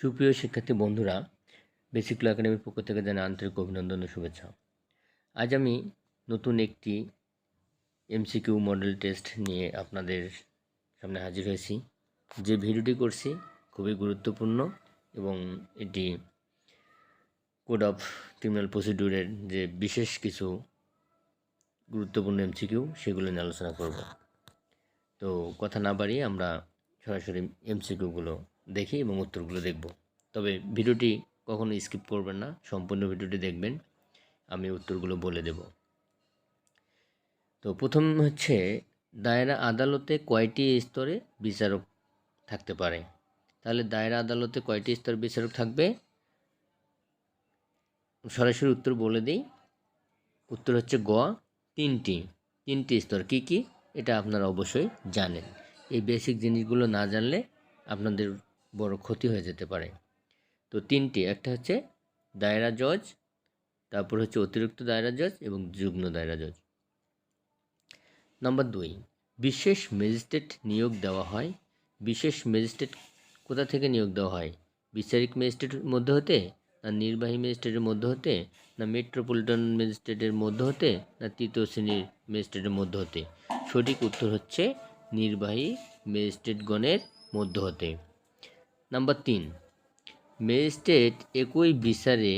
সুপ্রিয় শিক্ষার্থী বন্ধুরা বেসিক একাডেমির পক্ষ থেকে জানাই আন্তরিক অভিনন্দন ও শুভেচ্ছা। আজ আমি নতুন একটি এমসিকিউ মডেল টেস্ট নিয়ে আপনাদের সামনে হাজির হয়েছি। যে ভিডিওটি করছি খুবই গুরুত্বপূর্ণ এবং এটি কোড অফ ক্রিমিনাল প্রসিডিউরের যে বিশেষ কিছু গুরুত্বপূর্ণ এমসিকিউ, সেগুলো নিয়ে আলোচনা করব। তো কথা না বাড়িয়ে আমরা সরাসরি এমসিকিউগুলো দেখি এবং উত্তরগুলো দেখব। তবে ভিডিওটি কখনো স্কিপ করবেন না, সম্পূর্ণ ভিডিওটি দেখবেন, আমি উত্তরগুলো বলে দেব। তো প্রথম হচ্ছে, দায়রা আদালতে কয়টি স্তরে বিচারক থাকতে পারে? তাহলে দায়রা আদালতে কয়টি স্তর বিচারক থাকবে? সরাসরি উত্তর বলে দিই। উত্তর হচ্ছে গ, তিনটি। তিনটি স্তর কি কি? এটা আপনারা অবশ্যই জানেন। এই বেসিক জিনিসগুলো না জানলে আপনাদের বড় ক্ষতি হয়ে যেতে পারে। তো তিনটি, একটা হচ্ছে দায়রা জজ, তারপর হচ্ছে অতিরিক্ত দায়রা জজ এবং যুগ্ম দায়রা জজ। নাম্বার দুই, বিশেষ ম্যাজিস্ট্রেট নিয়োগ দেওয়া হয়। বিশেষ ম্যাজিস্ট্রেট কোথা থেকে নিয়োগ দেওয়া হয়? বিচারিক ম্যাজিস্ট্রেটের মধ্যে হতে না নির্বাহী ম্যাজিস্ট্রেটের মধ্যে হতে না মেট্রোপলিটন ম্যাজিস্ট্রেটের মধ্যে হতে না তৃতীয় শ্রেণির ম্যাজিস্ট্রেটের মধ্যে হতে? সঠিক উত্তর হচ্ছে নির্বাহী ম্যাজিস্ট্রেটগণের মধ্যে হতে। নাম্বার তিন, ম্যাজিস্ট্রেট একই বিচারে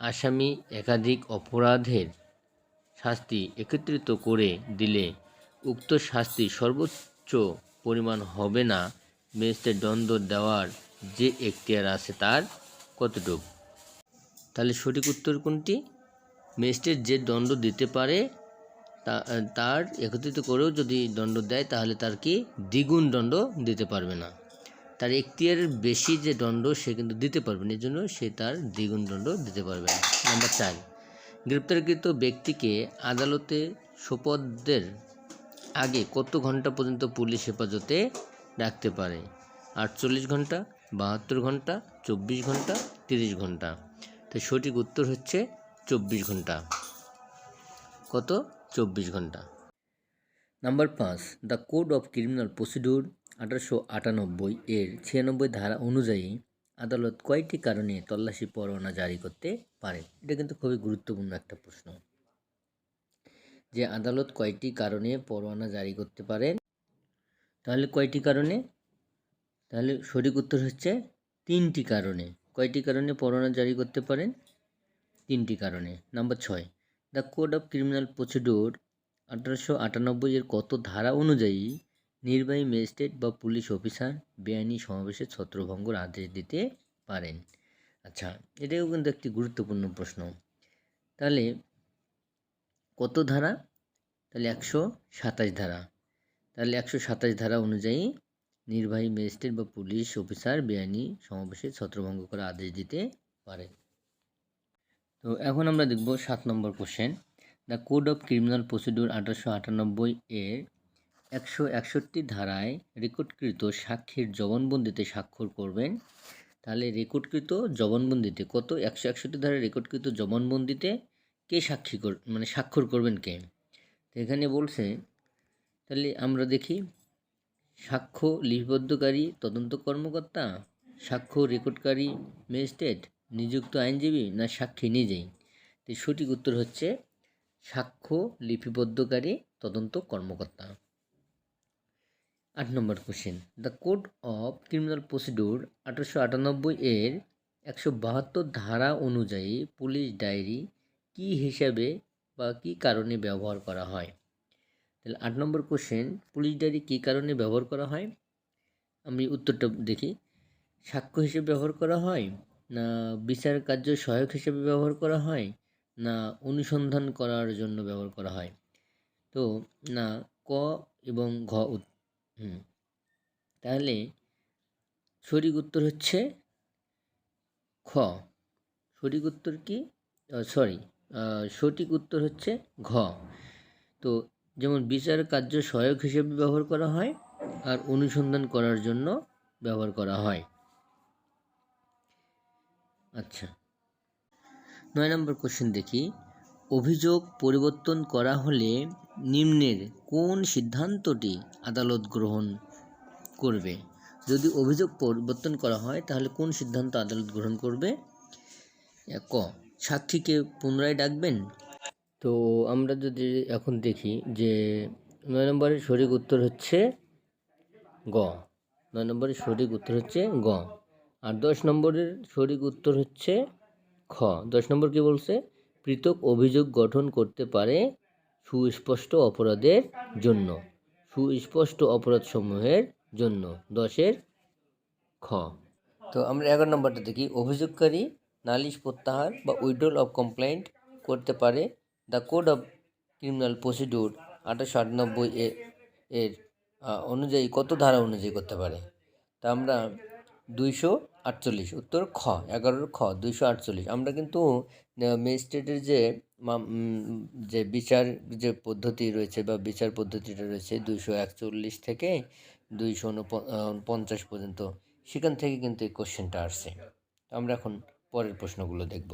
আসামি একাধিক অপরাধের শাস্তি একত্রিত করে দিলে উক্ত শাস্তি সর্বোচ্চ পরিমাণ হবে না। ম্যাজিস্ট্রেট দ্বন্দ্ব দেওয়ার যে এখতিয়ার আছে তার কতটুকু? তাহলে সঠিক উত্তর কোনটি? ম্যাজিস্ট্রেট যে দণ্ড দিতে পারে তার একত্রিত করেও যদি দণ্ড দেয়, তাহলে তার কি দ্বিগুণ দণ্ড দিতে পারবে না। তার এখতিয়ারের বেশি যে দণ্ড সে কিন্তু দিতে পারবে না এই জন্য সে তার দ্বিগুণ দণ্ড দিতে পারবে না। নাম্বার চার, গ্রেপ্তারকৃত ব্যক্তিকে আদালতে সোপদের আগে কত ঘণ্টা পর্যন্ত পুলিশ হেফাজতে রাখতে পারে? আটচল্লিশ ঘণ্টা, বাহাত্তর ঘণ্টা, চব্বিশ ঘণ্টা, তিরিশ ঘণ্টা। তো সঠিক উত্তর হচ্ছে চব্বিশ ঘণ্টা। কত? চব্বিশ ঘণ্টা। নাম্বার পাঁচ the code of criminal procedure আঠারোশো আটানব্বই এর ছিয়ানব্বই ধারা অনুযায়ী আদালত কয়টি কারণে তল্লাশি পরোয়ানা জারি করতে পারে? এটা কিন্তু খুবই গুরুত্বপূর্ণ একটা প্রশ্ন। যে আদালত কয়টি কারণে পরোয়ানা জারি করতে পারেন তাহলে কয়টি কারণে তাহলে সঠিক উত্তর হচ্ছে তিনটি কারণে কয়টি কারণে পরোয়ানা জারি করতে পারেন? তিনটি কারণে নাম্বার ছয় the code of criminal procedure আঠারোশো আটানব্বই এর কত ধারা অনুযায়ী নির্বাহী ম্যাজিস্ট্রেট বা পুলিশ অফিসার বেআইনি সমাবেশে ছত্রভঙ্গর আদেশ দিতে পারেন? আচ্ছা এটাও কিন্তু একটি গুরুত্বপূর্ণ প্রশ্ন। তাহলে কত ধারা? তাহলে একশো সাতাশ ধারা। তাহলে একশো সাতাশ ধারা অনুযায়ী নির্বাহী ম্যাজিস্ট্রেট বা পুলিশ অফিসার বেআইনি সমাবেশে ছত্রভঙ্গ করার আদেশ দিতে পারেন। তো এখন আমরা দেখব সাত number question the code of criminal procedure আঠারোশো আটানব্বই এর একশো একষট্টি ধারায় রেকর্ডকৃত সাক্ষীর জবানবন্দিতে স্বাক্ষর করবেন। তাহলে রেকর্ডকৃত জবানবন্দিতে কত? একশো একষট্টি ধারায় রেকর্ডকৃত জবানবন্দিতে কে সাক্ষী কর মানে স্বাক্ষর করবেন কে? এখানে বলছে, তাহলে আমরা দেখি, সাক্ষ্য লিপিবদ্ধকারী, তদন্ত কর্মকর্তা, সাক্ষ্য রেকর্ডকারী, ম্যাজিস্ট্রেট, নিযুক্ত আইনজীবী, না সাক্ষী নিজেই? তো সঠিক উত্তর হচ্ছে সাক্ষ্য লিপিবদ্ধকারী তদন্ত কর্মকর্তা। আট number question the code of criminal procedure আঠারোশো আটানব্বই এর একশো বাহাত্তর ধারা অনুযায়ী পুলিশ ডায়েরি কী হিসাবে বা কী কারণে ব্যবহার করা হয়? তাহলে আট নম্বর কোশ্চেন পুলিশ ডায়েরি কী কারণে ব্যবহার করা হয়? আমি উত্তরটা দেখি। সাক্ষ্য হিসেবে ব্যবহার করা হয় না বিচার কার্য সহায়ক হিসেবে ব্যবহার করা হয়? না অনুসন্ধান করার জন্য ব্যবহার করা হয়। তো না ক এবং ঘ হুম। তাহলে সঠিক উত্তর হচ্ছে খ। সঠিক উত্তর কি? সরি সঠিক উত্তর হচ্ছে ঘ। তো যেমন বিচার কার্য সহায়ক হিসেবে ব্যবহার করা হয় আর অনুসন্ধান করার জন্য ব্যবহার করা হয়। আচ্ছা। নয় নম্বর কোশ্চেন দেখি। অভিযোগ পরিবর্তন করা হলে নিম্নের কোন সিদ্ধান্তটি আদালত গ্রহণ করবে? যদি অভিযোগ পরিবর্তন করা হয়, তাহলে কোন সিদ্ধান্ত আদালত গ্রহণ করবে? ক সাক্ষীকে পুনরায় ডাকবেন? তো আমরা যদি এখন দেখি যে নয় নম্বরের সঠিক উত্তর হচ্ছে গ। নয় নম্বরের সঠিক উত্তর হচ্ছে গ। আর দশ নম্বরের সঠিক উত্তর হচ্ছে খ। দশ নম্বর কি বলছে? পৃথক অভিযোগ গঠন করতে পারে সুস্পষ্ট অপরাধের জন্য। সুস্পষ্ট অপরাধসমূহের জন্য। দশের খ। তো আমরা এগারো নম্বরটা দেখি। অভিযোগকারী নালিশ, প্রত্যাহার বা উইড্রল অফ কমপ্লেন্ট করতে পারে the code of criminal procedure আঠাশশো আটানব্বই এর অনুযায়ী, কত ধারা অনুযায়ী করতে পারে? তা আমরা দুইশো আটচল্লিশ, উত্তর খ, এগারোর খ, দুইশো আটচল্লিশ। আমরা কিন্তু ম্যাজিস্ট্রেটের যে যে বিচার, যে পদ্ধতি রয়েছে বা বিচার পদ্ধতিটা রয়েছে, দুইশো একচল্লিশ থেকে দুইশো পঞ্চাশ পর্যন্ত, সেখান থেকে কিন্তু এই কোশ্চেনটা আসছে। আমরা এখন পরের প্রশ্নগুলো দেখব।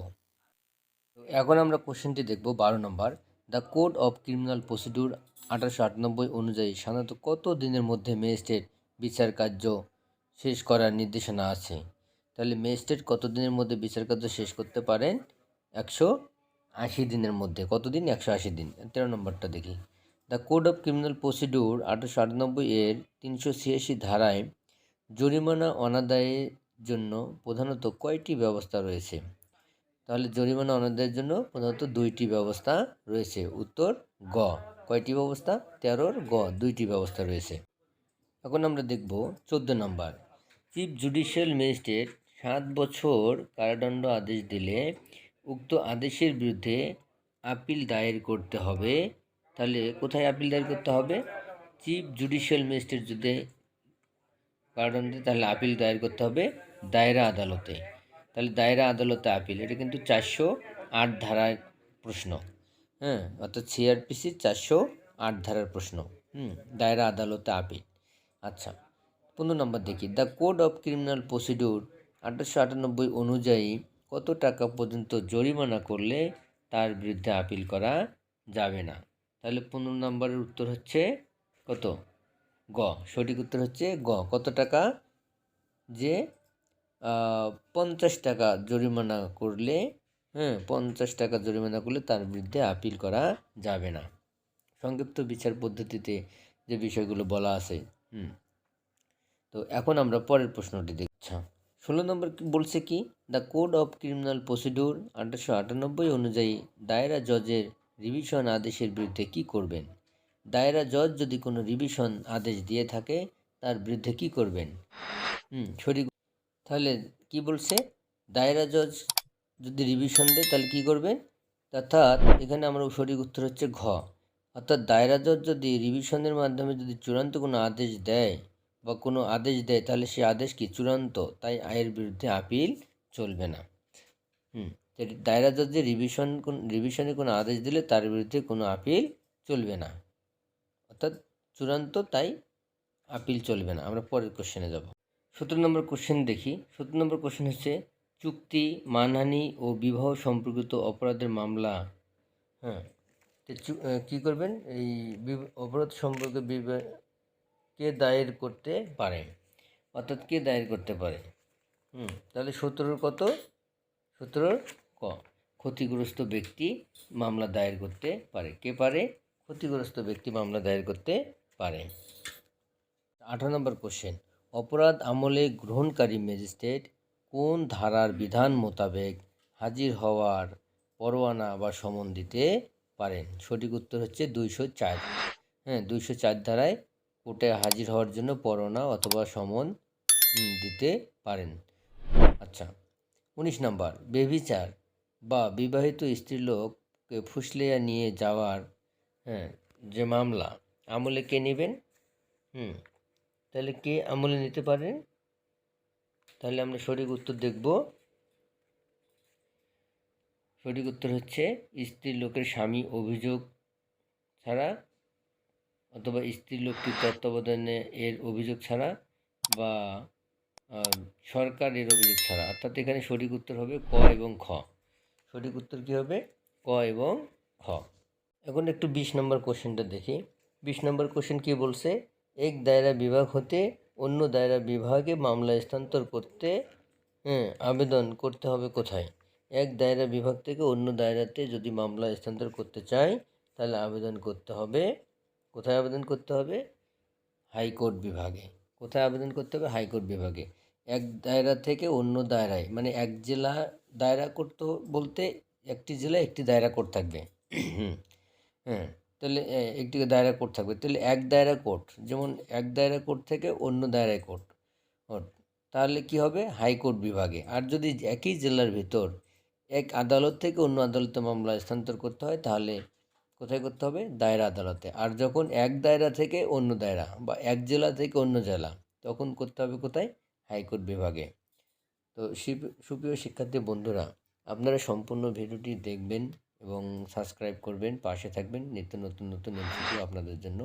এখন আমরা কোশ্চেনটি দেখব বারো number. The code of criminal procedure আঠারোশো আটানব্বই অনুযায়ী সাধারণত কত দিনের মধ্যে ম্যাজিস্ট্রেট বিচার কার্য শেষ করার নির্দেশনা আছে? তাহলে ম্যাজিস্ট্রেট কত দিনের মধ্যে বিচার কার্য শেষ করতে পারেন একশো আশি দিনের মধ্যে। কতদিন? একশো আশি দিন। তেরো নম্বরটা দেখি। The code of criminal procedure আঠারোশো আটানব্বই এর তিনশো ছিয়াশি ধারায় জরিমানা অনাদায়ের জন্য প্রধানত কয়টি ব্যবস্থা রয়েছে? তাহলে জরিমানা অনাদায়ের জন্য প্রধানত দুইটি ব্যবস্থা রয়েছে। উত্তর, গ। কয়টি ব্যবস্থা? তেরোর গ। দুইটি ব্যবস্থা রয়েছে। এখন আমরা দেখব চোদ্দ নম্বর। চিফ জুডিশিয়াল ম্যাজিস্ট্রেট সাত বছর কারাদণ্ড আদেশ দিলে উক্ত আদেশের বিরুদ্ধে আপিল দায়ের করতে হবে। তাহলে কোথায় আপিল দায়ের করতে হবে? চিফ জুডিশিয়াল ম্যাজিস্ট্রেট যদি কারাদণ্ড, তাহলে আপিল দায়ের করতে হবে দায়রা আদালতে। তাহলে দায়রা আদালতে আপিল, এটা কিন্তু চারশো আট ধারার প্রশ্ন। হ্যাঁ অর্থাৎ সিআরপিসি চারশো আট ধারার প্রশ্ন। হুম, দায়রা আদালতে আপিল। আচ্ছা পনেরো নম্বর দেখি। The code of criminal procedure আঠারোশো আটানব্বই অনুযায়ী কত টাকা পর্যন্ত জরিমানা করলে তার বিরুদ্ধে আপিল করা যাবে না? তাহলে পনেরো নম্বরের উত্তর হচ্ছে কত? গ। সঠিক উত্তর হচ্ছে গ। কত টাকা? যে পঞ্চাশ টাকা জরিমানা করলে হ্যাঁ পঞ্চাশ টাকা জরিমানা করলে তার বিরুদ্ধে আপিল করা যাবে না। সংক্ষিপ্ত বিচার পদ্ধতিতে যে বিষয়গুলো বলা আছে, হুম। তো এখন আমরা পরের প্রশ্নটি দেখছি। ষোলো নম্বর বলছে কি? The code of criminal procedure আঠারোশো আটানব্বই অনুযায়ী দায়রা জজের রিভিশন আদেশের বিরুদ্ধে কি করবেন? দায়রা জজ যদি কোনো রিভিশন আদেশ দিয়ে থাকে, তার বিরুদ্ধে কি করবেন? হুম, সঠিক তাহলে কি বলছে? দায়রা জজ যদি রিভিশন দেয়, তাহলে কি করবেন অর্থাৎ এখানে আমরা সঠিক উত্তর হচ্ছে ঘ। অর্থাৎ দায়রা জজ যদি রিভিশনের মাধ্যমে যদি চূড়ান্ত কোনো আদেশ দেয় বা কোনো আদেশ দেয়, তাহলে সেই আদেশ কি চূড়ান্ত? তাই আয়ের বিরুদ্ধে আপিল চলবে না। হুম দায়রা জজ যে রিভিশন কোন রিভিশনে কোনো আদেশ দিলে তার বিরুদ্ধে কোনো আপিল চলবে না। অর্থাৎ চূড়ান্ত তাই আপিল চলবে না। আমরা পরের কোশ্চেনে যাব। সতেরো নম্বর কোশ্চেন দেখি। সতেরো নম্বর কোশ্চেন হচ্ছে, চুক্তি, মানহানি ও বিবাহ সম্পর্কিত অপরাধের মামলা। হ্যাঁ কী করবেন? এই অপরাধ সম্পর্কে কে দায়ের করতে পারে? অর্থাৎ কে দায়ের করতে পারে? হুম, তাহলে সতেরোর কত? সতেরোর ক। ক্ষতিগ্রস্ত ব্যক্তি মামলা দায়ের করতে পারে। কে পারে? ক্ষতিগ্রস্ত ব্যক্তি মামলা দায়ের করতে পারে। আঠারো নম্বর কোশ্চেন অপরাধ আমলে গ্রহণকারী ম্যাজিস্ট্রেট কোন ধারার বিধান মোতাবেক হাজির হওয়ার পরোয়ানা বা সমন দিতে পারেন? সঠিক উত্তর হচ্ছে দুইশো চার। হ্যাঁ দুইশো চার ধারায় কোর্টে হাজির হওয়ার জন্য পরোয়ানা অথবা সমন দিতে পারেন। আচ্ছা উনিশ নম্বর বেবিচার বা বিবাহিত স্ত্রীলোককে ফুসলিয়া নিয়ে যাওয়ার হ্যাঁ যে মামলা, আমলে কে নেবেন? হুম, তাহলে কে আমলে নিতে পারেন তাহলে আমরা সঠিক উত্তর দেখব। সঠিক উত্তর হচ্ছে স্ত্রী লোকের স্বামী অভিযোগ ছাড়া অথবা স্ত্রী লোকটির তত্ত্বাবধানে এর অভিযোগ ছাড়া বা আহ, সরকারের অভিযোগ ছাড়া। অর্থাৎ এখানে সঠিক উত্তর হবে ক এবং খ। সঠিক উত্তর কী হবে? ক এবং খ। এখন একটু বিশ নম্বর কোশ্চেনটা দেখি। বিশ নম্বর কোশ্চেন কী বলছে? এক দায়রা বিভাগ হতে অন্য দায়রা বিভাগে মামলা স্থানান্তর করতে হ্যাঁ আবেদন করতে হবে কোথায়? এক দায়রা বিভাগ থেকে অন্য দায়রাতে যদি মামলা স্থানান্তর করতে চাই তাহলে আবেদন করতে হবে কোথায় আবেদন করতে হবে? হাইকোর্ট বিভাগে। কোথায় আবেদন করতে হবে? হাইকোর্ট বিভাগে। এক দায়রা থেকে অন্য দায়রায়। মানে এক জেলা দায়রা কোর্ট তো বলতে একটি জেলায় একটি দায়রা কোর্ট থাকবে। হ্যাঁ তাহলে একটি দায়রা কোর্ট থাকবে। তাহলে এক দায়রা কোর্ট, যেমন এক দায়রা কোর্ট থেকে অন্য কোর্ট। কোর্ট তাহলে কি হবে? হাইকোর্ট বিভাগে। আর যদি একই জেলার ভিতর এক আদালত থেকে অন্য আদালতে মামলা স্থানান্তর করতে হয়, তাহলে কোথায় করতে হবে? দায়রা আদালতে। আর যখন এক দায়রা থেকে অন্য দায়রা বা এক জেলা থেকে অন্য জেলা, তখন করতে হবে কোথায়? হাইকোর্ট বিভাগে। তো সুপ্রিয় শিক্ষার্থী বন্ধুরা, আপনারা সম্পূর্ণ ভিডিওটি দেখবেন এবং সাবস্ক্রাইব করবেন, পাশে থাকবেন। নিত্য নতুন নতুন এমসিকিউ আপনাদের জন্য